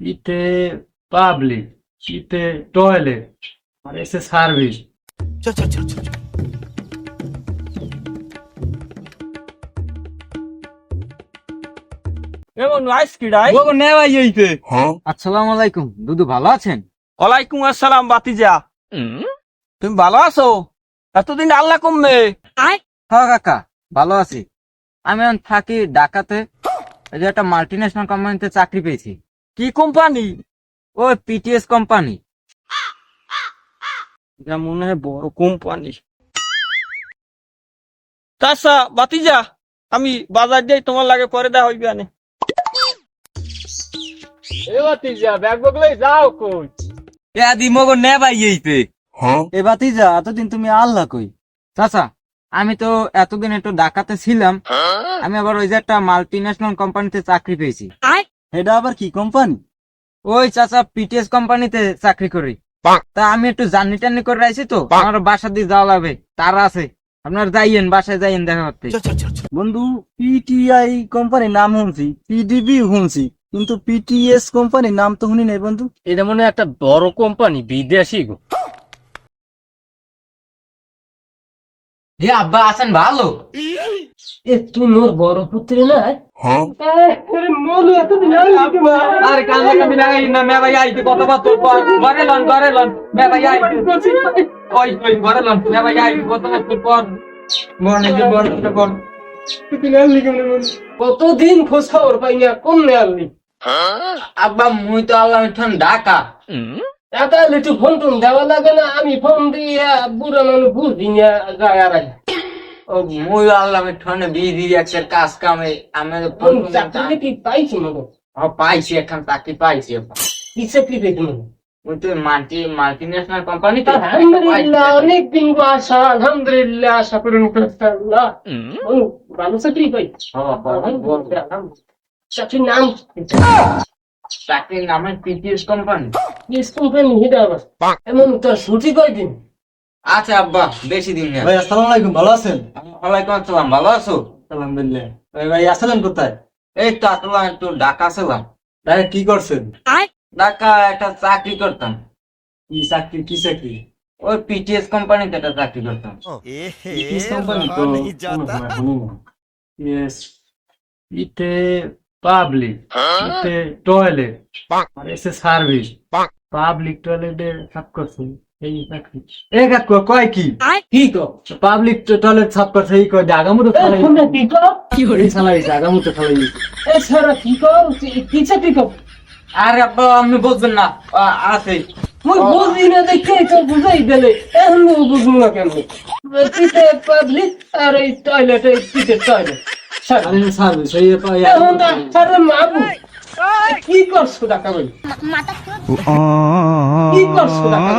পিতে পাবলিক পিতে টয়লেট আর এসে সার্ভিস। এমন আইস কি রাই ও নেওয়াই হইতে। আসসালামু আলাইকুম। দুদু ভালো আছেন? ওয়ালাইকুম আসসালাম বাতিজা তুমি ভালো আছো? এতদিন আল্লাহ কমবে। হ্যাঁ কাকা ভালো আছি। আমি এখন থাকি ঢাকাতে। এই যে একটা মাল্টি ন্যাশনাল কোম্পানিতে চাকরি পেয়েছি। কি কোম্পানি? ওই পিটিএস কোম্পানি। এটা মনে হয় বড় কোম্পানি। তাছা বাতিজা আমি বাজার যাই তোমার লাগে পরে দেওয়া হইবে আনে। এ বাতিজা ব্যাগ বগলে যাও কই? এ আদি মগো নেবাই হইতে এ বাতিজা এতদিন তুমি আল্লাহ কই? চাচা আমি তো এতদিন একটু ঢাকাতে ছিলাম। আমি আবার ওই যে একটা মাল্টি ন্যাশনাল কোম্পানিতে চাকরি পেয়েছি। এটা আবার কি কোম্পানি? ওই চাচা পিটিএস কোম্পানিতে চাকরি করি। তা আমি একটু জার্নি টার্নি করে রাখছি তো। আমার বাসা দিয়ে যাওয়া লাগবে। তারা আছে। আপনার যাইয়েন বাসায় যাইয়েন দেখা করতে। বন্ধু পিটিআই কোম্পানির নাম শুনছি পিডিবি শুনছি কিন্তু পিটিএস কোম্পানির নাম তো শুনি নাই বন্ধু। এটা মনে হয় একটা বড় কোম্পানি বিদেশি গো। হে আব্বা আছেন ভালো? এ তুই মোর বড় পুত্র না কতদিন খোঁজ খবর পাই না, কোন নেয়ালি আব্বা, মুই তো আল্লাহ ঠান ঢাকা টাকা লিটু ফোন টোন দেওয়া লাগে না, আমি ফোন দিয়ে বুড়ো মানুষ বুঝি যায় আর মুই আল্লাহ ঠানে বিজি একটা কাজ কামে আমি চাকরি কি পাইছি মনে পাইছি এখন চাকরি পাইছি। আব্বা। কি মনে মুই তো মাল্টি মাল্টি ন্যাশনাল কোম্পানি আলহামদুলিল্লাহ অনেক দিন আশা আলহামদুলিল্লাহ আশা পূরণ করতে আল্লাহ ও, ভালো চাকরি পাই। চাকরির নাম চাকরির নামে পিটিএস কোম্পানি ইস কোম্পানি হিটা এমন তোর ছুটি কয়দিন? আচ্ছা আব্বা বেশি দিন না। ভাই আসসালামু আলাইকুম ভালো আছেন? ওয়ালাইকুম আসসালাম ভালো আছো? আলহামদুলিল্লাহ। ভাই ভাই আসলেন কোথায়? এই তো আসলাম একটু ঢাকা ছিলাম ডাইরেক্ট কি করছেন? ঢাকা একটা চাকরি করতাম। কি চাকরি কি চাকরি? ওই পিটিএস কোম্পানিতে একটা চাকরি করতাম। কিস কোম্পানি তো ইয়েস পিতে পাবলিক পিতে টয়লেট আর এসে সার্ভিস পাবলিক টয়লেটে সাফ করছে। এই চাকরি এ কাকু কয় কি? কি তো পাবলিক টয়লেট সাফ করছে এই কয় জাগামুতো ফেলাই তোমরা কি কর এই চালাই জাগামুতো ফেলাই এ সারা কি কর কি চাকরি কর আরে আব্বা আপনি বুঝবেন না। আছে। মুই বুঝি না দেখে তো বুঝাই দিলে। এখন বুঝব না কেন? পিতে পাবলিক আর এই টয়লেট এই পিতে টয়লেট কি করছ টাকা বলি? কি করছ টাকা